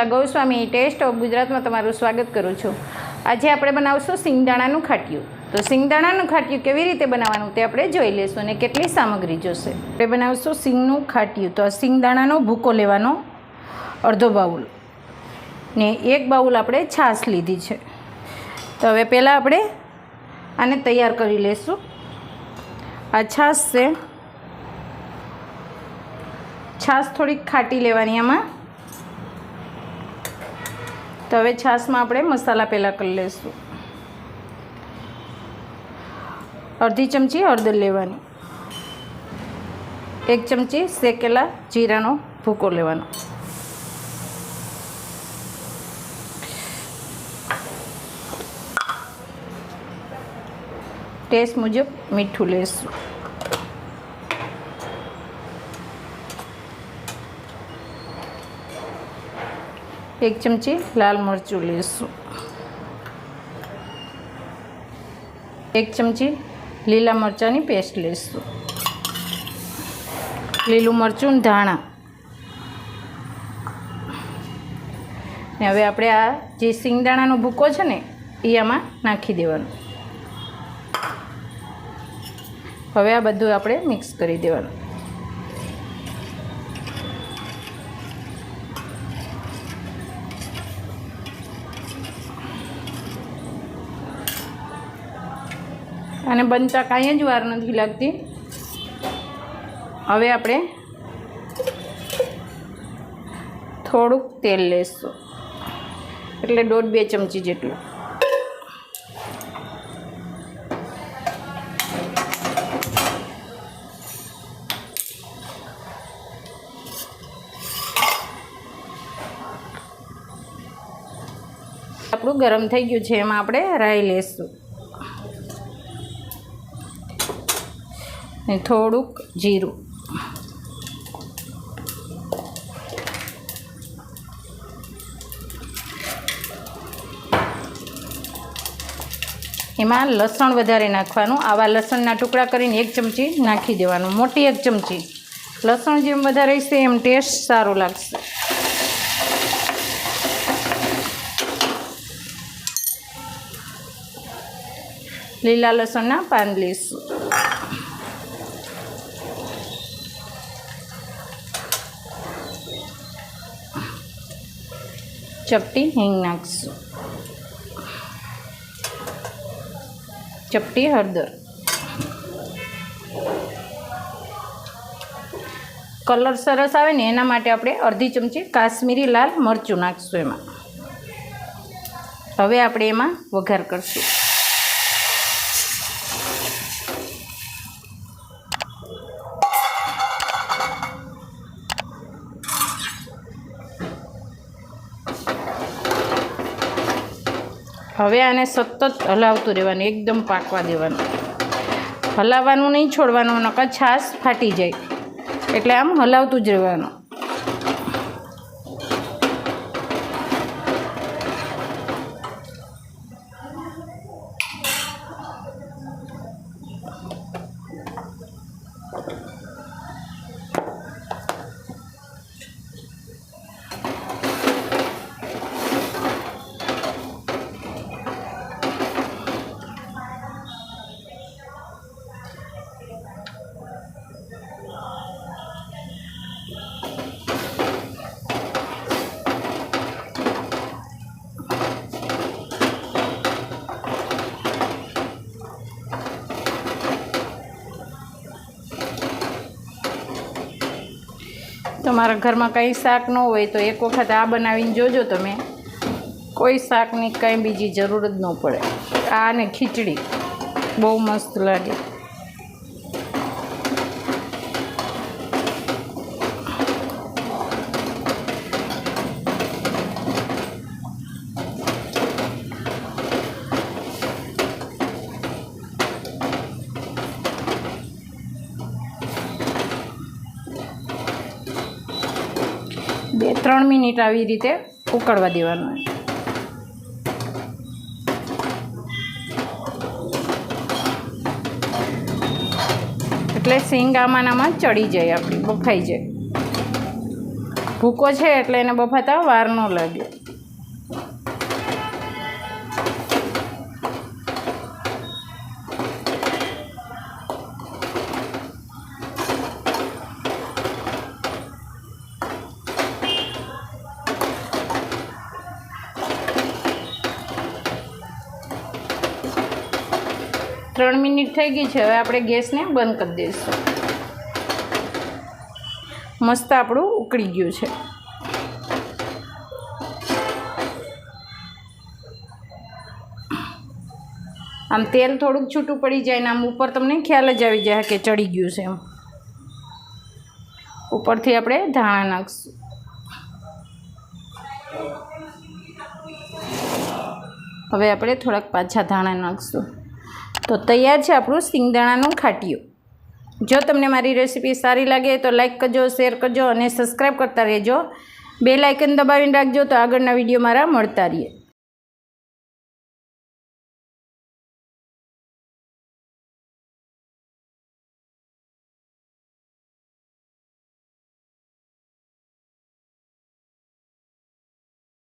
સંસ્થા Goswami test of ગુજરાતમાં તમારું સ્વાગત કરું છું. આજે આપણે બનાવશું સિંગદાણાનું ખાટિયું. તો સિંગદાણાનું ખાટિયું કેવી રીતે બનાવવાનું તે આપણે જોઈ લઈશું અને કેટલી સામગ્રી જોશે. આપણે બનાવશું સિંગનું ખાટિયું. તો આ સિંગદાણાનો ભૂકો લેવાનો અડધો બાઉલ. ને એક બાઉલ આપણે છાશ લીધી છે. તો હવે પહેલાં આપણે આને તૈયાર કરી લઈશું. આ છાશ છે. છાશ થોડીક ખાટી લેવાની આમાં. તો હવે છાશમાં આપણે મસાલા પહેલાં કરી લઈશું. અડધી ચમચી હળદર લેવાની. એક ચમચી શેકેલા જીરાનો ભૂકો લેવાનો. ટેસ્ટ મુજબ મીઠું લેશું. એક ચમચી લાલ મરચું લઈશું એક ચમચી લીલા મરચાંની પેસ્ટ લઈશું લીલું મરચું ધાણા ને હવે આપણે આ જે સિંગદાણાનો ભૂકો છે ને એ આમાં નાખી દેવાનું। હવે આ બધું આપણે મિક્સ કરી દેવાનું। અને બનતા કાંઈ જ વાર નથી લાગતી. હવે આપણે થોડુંક તેલ લેશું. એટલે દોઢ બે ચમચી જેટલું. આપણું ગરમ થઈ ગયું છે, એમાં આપણે રાઈ લેશું. ને થોડુંક જીરું. એમાં લસણ વધારે નાખવાનું. આવા લસણના ટુકડા કરીને એક ચમચી નાખી દેવાનું. મોટી એક ચમચી. લસણ જેમ વધારે હશે એમ ટેસ્ટ સારો લાગશે. લીલા લસણના પાન લઈશું. ચપટી હિંગ નાખશું. ચપટી હળદર. કલર સરસ આવે ને એના માટે આપણે અડધી ચમચી કાશ્મીરી લાલ મરચું નાખશું એમાં. હવે આપણે એમાં વઘાર કરશું. હવે આને સતત હલાવતું રહેવાનું, એકદમ પાકવા દેવાનું. હલાવવાનું નહીં, છોડવાનું, નકર છાશ ફાટી જાય. એટલે આમ હલાવતું જ રહેવાનું. તમારા ઘરમાં કંઈ શાક ન હોય તો એક વખત આ બનાવીને જોજો તમે. કોઈ શાકની કંઈ બીજી જરૂર જ ન પડે. આ ને ખીચડી. બહુ મસ્ત લાગે. બે, ત્રણ મિનિટ આવી રીતે ઉકળવા દેવાનું. એટલે સિંગ આમાં ચડી જાય, આપણી, બફાઈ જાય. ભૂકો છે એટલે એને બફાતા વાર ન લાગે. ત્રણ મિનિટ થઈ ગઈ છે, હવે આપણે ગેસને બંધ કરી દઈશું. મસ્ત આપણું ઉકળી ગયું છે. આમ તેલ થોડુંક છૂટું પડી જાય ને આમ ઉપર તમને ખ્યાલ જ આવી જાય કે ચડી ગયું છે એમ. ઉપરથી આપણે ધાણા નાખશું. હવે આપણે થોડાક પાછા ધાણા નાખશું. તો તૈયાર છે આપણું સિંગદાણાનું ખાટિયું. જો તમને મારી રેસીપી સારી લાગે તો લાઈક કરજો, શેર કરજો અને સબસ્ક્રાઈબ કરતા રહેજો. બે લાઇકન દબાવીને રાખજો તો આગળના વીડિયો મારા મળતા રહીએ.